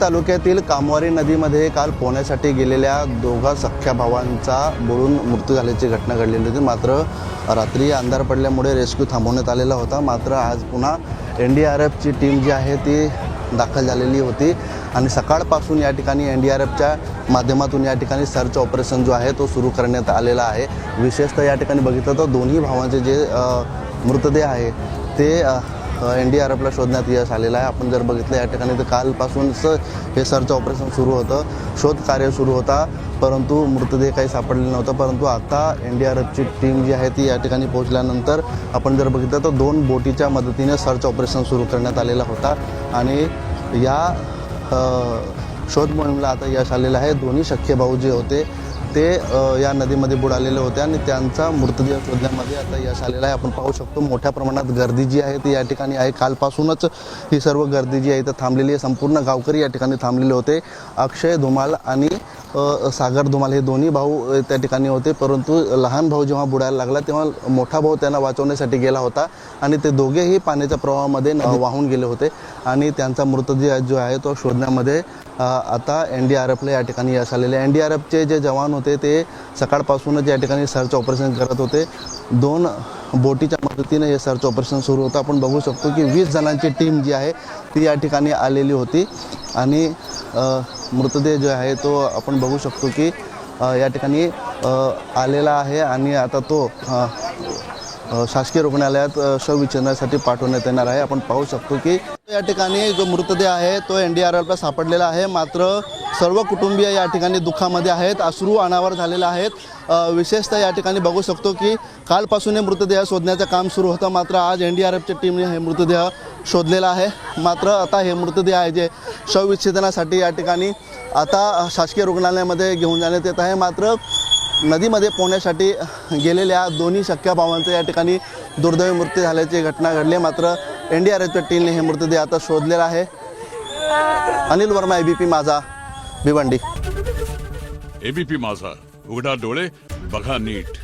तालुक्यातील कामवारी नदीमध्ये काल पोहण्यासाठी गेलेल्या दोघा सख्ख्या भावांचा बुडून मृत्यू झाल्याची घटना घडलेली होती. मात्र रात्री अंधार पडल्यामुळे रेस्क्यू थांबवण्यात आलेला होता. मात्र आज पुन्हा एन डी आर एफची टीम जी आहे ती दाखल झालेली होती. आणि सकाळपासून या ठिकाणी एन डी आर एफच्या माध्यमातून या ठिकाणी सर्च ऑपरेशन जो आहे तो सुरू करण्यात आलेला आहे. विशेषतः या ठिकाणी बघितलं तर दोन्ही भावांचे जे मृतदेह आहे ते एन डी आर एफला शोधण्यात यश आलेलं आहे. आपण जर बघितलं या ठिकाणी तर कालपासूनच हे सर्च ऑपरेशन सुरू होतं. शोध कार्य सुरू होता परंतु मृतदेह काही सापडले नव्हतं. परंतु आता एन डी आर एफची टीम जी आहे ती या ठिकाणी पोहोचल्यानंतर आपण जर बघितलं तर दोन बोटीच्या मदतीने सर्च ऑपरेशन सुरू करण्यात आलेला होता. आणि या शोध मोहिमेला आता यश आलेलं आहे. दोन्ही शक्य भाऊ जे होते ते या नदीमध्ये बुडालेले होते आणि त्यांचा मृतदेह शोधण्यामध्ये आता यश आलेलं आहे. आपण पाहू शकतो मोठ्या प्रमाणात गर्दी जी आहे ती या ठिकाणी आहे. कालपासूनच ही सर्व गर्दी जी आहे इथं थांबलेली आहे. संपूर्ण गावकरी या ठिकाणी थांबलेले होते. अक्षय धुमाल आणि सागर धुमाल हे दोन्ही भाऊ त्या ठिकाणी होते. परंतु लहान भाऊ जेव्हा बुडायला लागला तेव्हा मोठा भाऊ त्यांना वाचवण्यासाठी गेला होता. आणि ते दोघेही पाण्याच्या प्रवाहामध्ये न- वाहून गेले होते. आणि त्यांचा मृतदेह जो आहे तो शोधण्यामध्ये आता एन डी आर एफला या ठिकाणी यश आलेले एन डी आर एफचे जे जवान होते ते सकाळपासूनच या ठिकाणी सर्च ऑपरेशन करत होते. दोन बोटीच्या मदतीने हे सर्च ऑपरेशन सुरू होतं. आपण बघू शकतो की वीस जणांची टीम जी आहे ती या ठिकाणी आलेली होती. आणि मृतदेह जो आहे तो आपण बघू शकतो की या ठिकाणी आलेला आहे आणि आता तो शासकीय रुग्णालयात शवविच्छेदनासाठी पाठवण्यात येणार आहे. आपण पाहू शकतो की या ठिकाणी जो मृतदेह आहे तो एन डी आर एफला सापडलेला आहे. मात्र सर्व कुटुंबीय या ठिकाणी दुःखामध्ये आहेत अश्रू अनावर झालेले आहेत. विशेषतः या ठिकाणी बघू शकतो की कालपासून हे मृतदेह शोधण्याचं काम सुरू होतं. मात्र आज एन डी आर एफच्या टीमने हे मृतदेह शोधलेला आहे. मात्र आता हे मृतदेह आहे जे शवविच्छेदनासाठी या ठिकाणी आता शासकीय रुग्णालयामध्ये घेऊन जाण्यात येत आहे. मात्र नदीमध्ये पोहण्यासाठी गेलेल्या दोन्ही शक्या भावांचं या ठिकाणी दुर्दैवी मृत्यू झाल्याची घटना घडली. मात्र एन डी आर एफच्या टीमने हे मृतदेह आता शोधलेला आहे. Anil Verma A B P माझा भिवंडी एबीपी माझा. उघडा डोळे बघा नीट.